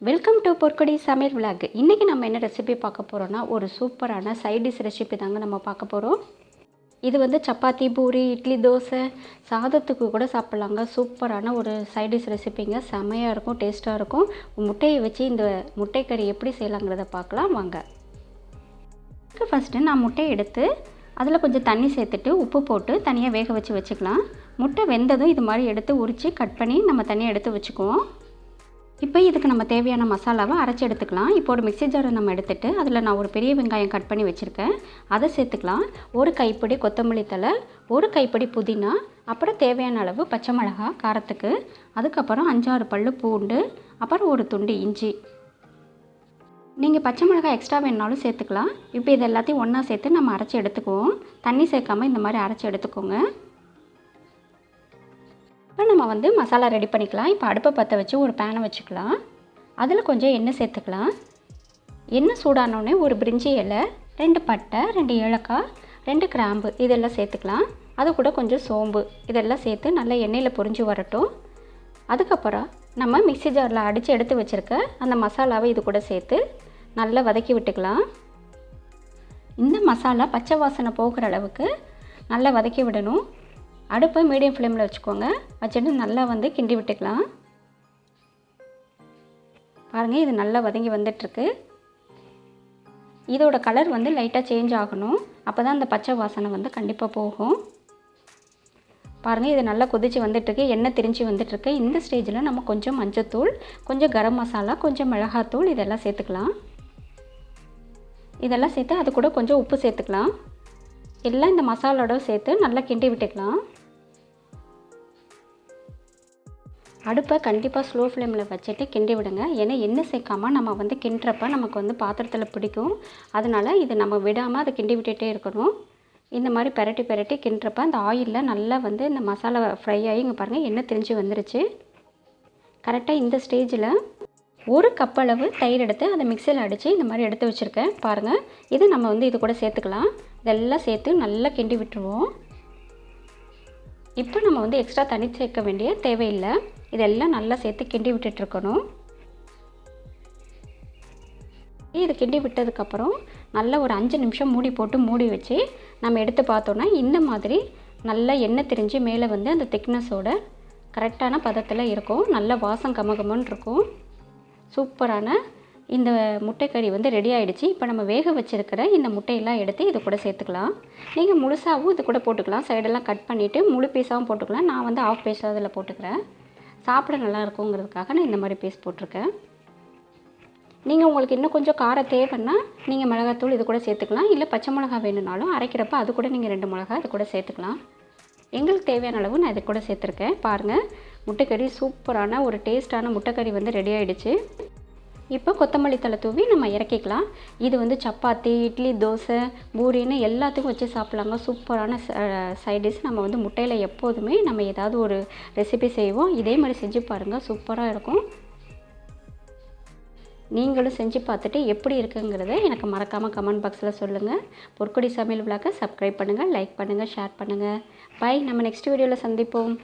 Welcome to பொற்கொடி சமையல் vlog இன்றைக்கி நம்ம என்ன ரெசிபி பார்க்க போகிறோன்னா ஒரு சூப்பரான சைட் டிஷ் ரெசிபி தாங்க நம்ம பார்க்க போகிறோம் இது வந்து சப்பாத்தி பூரி இட்லி தோசை சாதத்துக்கு கூட சாப்பிட்லாங்க. சூப்பரான ஒரு சைட் டிஷ் ரெசிபிங்க செமையாக இருக்கும் டேஸ்ட்டாக இருக்கும். முட்டையை வச்சு இந்த முட்டை கறி எப்படி செய்யலாங்கிறத பார்க்கலாம். வாங்க. ஃபஸ்ட்டு நான் முட்டையை எடுத்து அதில் கொஞ்சம் தண்ணி சேர்த்துட்டு உப்பு போட்டு தனியாக வேக வச்சு வச்சுக்கலாம். முட்டை வெந்ததும் இது மாதிரி எடுத்து உரித்து கட் பண்ணி நம்ம தனியாக எடுத்து வச்சுக்குவோம். இப்போ இதுக்கு நம்ம தேவையான மசாலாவை அரைச்சி எடுத்துக்கலாம். இப்போ ஒரு மிக்சி ஜாரை நம்ம எடுத்துகிட்டு அதில் நான் ஒரு பெரிய வெங்காயம் கட் பண்ணி வச்சுருக்கேன். அதை சேர்த்துக்கலாம். ஒரு கைப்பிடி கொத்தமல்லி தழை ஒரு கைப்பிடி புதினா அப்புறம் தேவையான அளவு பச்சை மிளகா காரத்துக்கு அதுக்கப்புறம் அஞ்சாறு பல் பூண்டு அப்புறம் ஒரு துண்டு இஞ்சி. நீங்கள் பச்சை மிளகாய் எக்ஸ்ட்ரா வேணுனாலும் சேர்த்துக்கலாம். இப்போ இது எல்லாத்தையும் ஒன்றா சேர்த்து நம்ம அரைச்சி எடுத்துக்குவோம். தண்ணி சேர்க்காமல் இந்த மாதிரி அரைச்சி எடுத்துக்கோங்க. நம்ம வந்து மசாலா ரெடி பண்ணிக்கலாம். இப்போ அடுப்பை பற்ற வச்சு ஒரு பேனை வச்சுக்கலாம். அதில் கொஞ்சம் எண்ணெய் சேர்த்துக்கலாம். எண்ணெய் சூடானோடனே ஒரு பிரிஞ்சி இலை ரெண்டு பட்டை ரெண்டு ஏலக்காய் ரெண்டு கிராம்பு இதெல்லாம் சேர்த்துக்கலாம். அது கூட கொஞ்சம் சோம்பு இதெல்லாம் சேர்த்து நல்லா எண்ணெயில் பொறிஞ்சு வரட்டும். அதுக்கப்புறம் நம்ம மிக்ஸி ஜாரில் அடித்து எடுத்து வச்சுருக்க அந்த மசாலாவை இது கூட சேர்த்து நல்லா வதக்கி விட்டுக்கலாம். இந்த மசாலா பச்சை வாசனை போகிற அளவுக்கு நல்லா வதக்கி விடணும். அடுப்பை மீடியம் ஃப்ளேமில் வச்சுக்கோங்க. வச்சுட்டு நல்லா வந்து கிண்டி விட்டுக்கலாம். பாருங்கள் இது நல்லா வதங்கி வந்துட்டுருக்கு. இதோட கலர் வந்து லைட்டாக சேஞ்ச் ஆகணும். அப்போ தான் அந்த பச்சை வாசனை வந்து கண்டிப்பாக போகும். பாருங்கள் இது நல்லா கொதித்து வந்துட்டுருக்கு. எண்ணெய் திரிஞ்சு வந்துட்டுருக்கு. இந்த ஸ்டேஜில் நம்ம கொஞ்சம் மஞ்சத்தூள் கொஞ்சம் கரம் மசாலா கொஞ்சம் மிளகாத்தூள் இதெல்லாம் சேர்த்துக்கலாம். இதெல்லாம் சேர்த்து அது கூட கொஞ்சம் உப்பு சேர்த்துக்கலாம். எல்லாம் இந்த மசாலோட சேர்த்து நல்லா கிண்டி விட்டுக்கலாம். அடுப்பை கண்டிப்பாக ஸ்லோ ஃப்ளேமில் வச்சுட்டு கிண்டி விடுங்க. ஏன்னா எண்ணெய் சேர்க்காம நம்ம வந்து கிண்டுறப்ப நமக்கு வந்து பாத்திரத்தில் பிடிக்கும். அதனால் இது நம்ம விடாமல் அதை கிண்டி விட்டுகிட்டே இருக்கணும். இந்த மாதிரி பெரட்டி பெரட்டி கிண்டுறப்ப அந்த ஆயிலில் நல்லா வந்து இந்த மசாலா ஃப்ரை ஆகி இங்கே பாருங்கள் எண்ணெய் திரிஞ்சு வந்துருச்சு. கரெக்டாக இந்த ஸ்டேஜில் ஒரு கப் அளவு தயிர் எடுத்து அதை மிக்சியில் அடித்து இந்த மாதிரி எடுத்து வச்சுருக்கேன். பாருங்கள் இது நம்ம வந்து இது கூட சேர்த்துக்கலாம். இதெல்லாம் சேர்த்து நல்லா கிண்டி விட்டுருவோம். இப்போ நம்ம வந்து எக்ஸ்ட்ரா தண்ணி சேர்க்க வேண்டிய தேவையில்லை. இதெல்லாம் நல்லா சேர்த்து கிண்டி விட்டுட்ருக்கணும் இது கிண்டி விட்டதுக்கப்புறம் நல்லா ஒரு அஞ்சு நிமிஷம் மூடி போட்டு மூடி வச்சு நம்ம எடுத்து பார்த்தோன்னா இந்த மாதிரி நல்லா எண்ணெய் திரிஞ்சு மேலே வந்து அந்த திக்னஸோட கரெக்டான பதத்தில் இருக்கும். நல்ல வாசம் கமகமன்னு இருக்கும். சூப்பரான இந்த முட்டைக்கறி வந்து ரெடி ஆகிடுச்சு இப்போ நம்ம வேக வச்சுருக்கிற இந்த முட்டையெல்லாம் எடுத்து இது கூட சேர்த்துக்கலாம். நீங்கள் முழுசாகவும் இது கூட போட்டுக்கலாம். சைடெல்லாம் கட் பண்ணிவிட்டு முழு பீஸாகவும் போட்டுக்கலாம். நான் வந்து ஆஃப் பீஸாக அதில் போட்டுக்கிறேன். சாப்பிட நல்லா இருக்குங்கிறதுக்காக நான் இந்த மாதிரி பீஸ் போட்டிருக்கேன். நீங்கள் உங்களுக்கு இன்னும் கொஞ்சம் காரம் தேவைன்னா நீங்கள் மிளகாத்தூள் இது கூட சேர்த்துக்கலாம். இல்லை பச்சை மிளகா வேணும்னாலும் அரைக்கிறப்ப அது கூட நீங்கள் ரெண்டு மிளகா இது கூட சேர்த்துக்கலாம். எங்களுக்கு தேவையான அளவு நான் இது கூட சேர்த்துருக்கேன். பாருங்கள் முட்டைக்கறி சூப்பரான ஒரு டேஸ்ட்டான முட்டைக்கறி வந்து ரெடி ஆகிடுச்சு இப்போ கொத்தமல்லி தலை தூவி நம்ம இறக்கிக்கலாம். இது வந்து சப்பாத்தி இட்லி தோசை பூரின்னு எல்லாத்துக்கும் வச்சு சாப்பிட்லாங்க. சூப்பரான சைடிஷ் நம்ம வந்து முட்டையில் எப்போதுமே நம்ம ஏதாவது ஒரு ரெசிபி செய்வோம். இதே மாதிரி செஞ்சு பாருங்கள் சூப்பராக இருக்கும். நீங்களும் செஞ்சு பார்த்துட்டு எப்படி இருக்குங்கிறத எனக்கு மறக்காமல் கமெண்ட் பாக்ஸில் சொல்லுங்கள் பொற்கொடி சமையல் விழாக்க சப்ஸ்கிரைப் பண்ணுங்கள் லைக் பண்ணுங்கள் ஷேர் பண்ணுங்கள் பை நம்ம நெக்ஸ்ட் வீடியோவில் சந்திப்போம்.